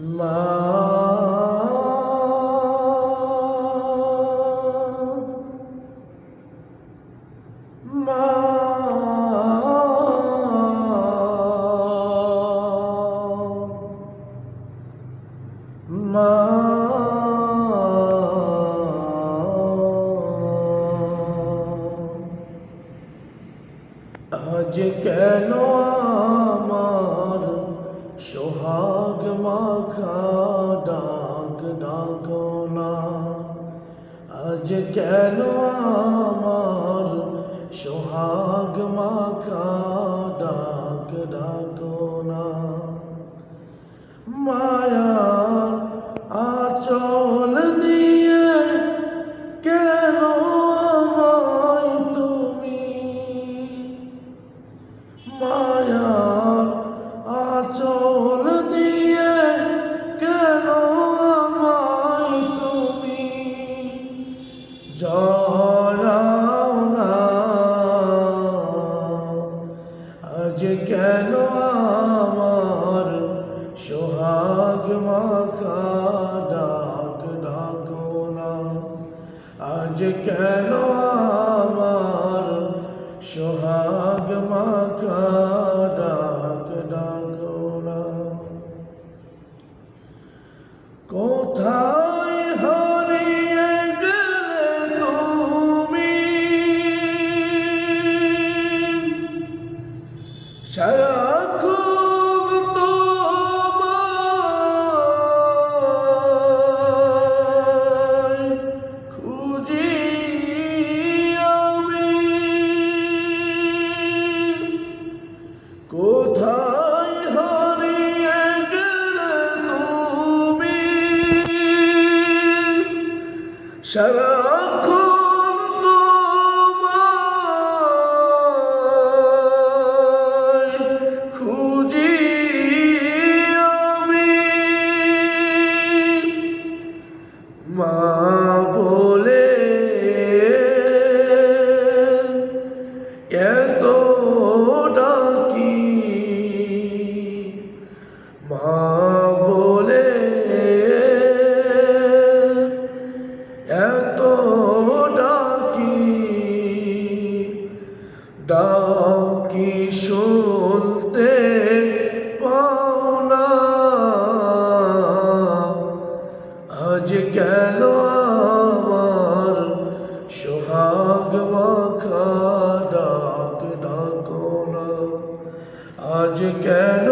মা আজ কেন সোহাগ মাখা ডাক ডাকো না আজ কেন আমার সোহাগ মাখা ডাক ডাকো না মায়া আচল দিয়ে কেন তুমি মায়ার আচল জড়াও না। আজ কেন আমার সোহাগ মাখা ডাক ডাকো না? আজ কেন আমার সোহাগ মাখা ডাক সারাক্ষণ তোমায় খুঁজি আমি। কোথায় হারিয়ে গেলে তুমি? সারাক্ষণ ডাকি শুনতে পাওনা আজ কেন আমার সোহাগ মাখা ডাক ডাকো না? আজ কেন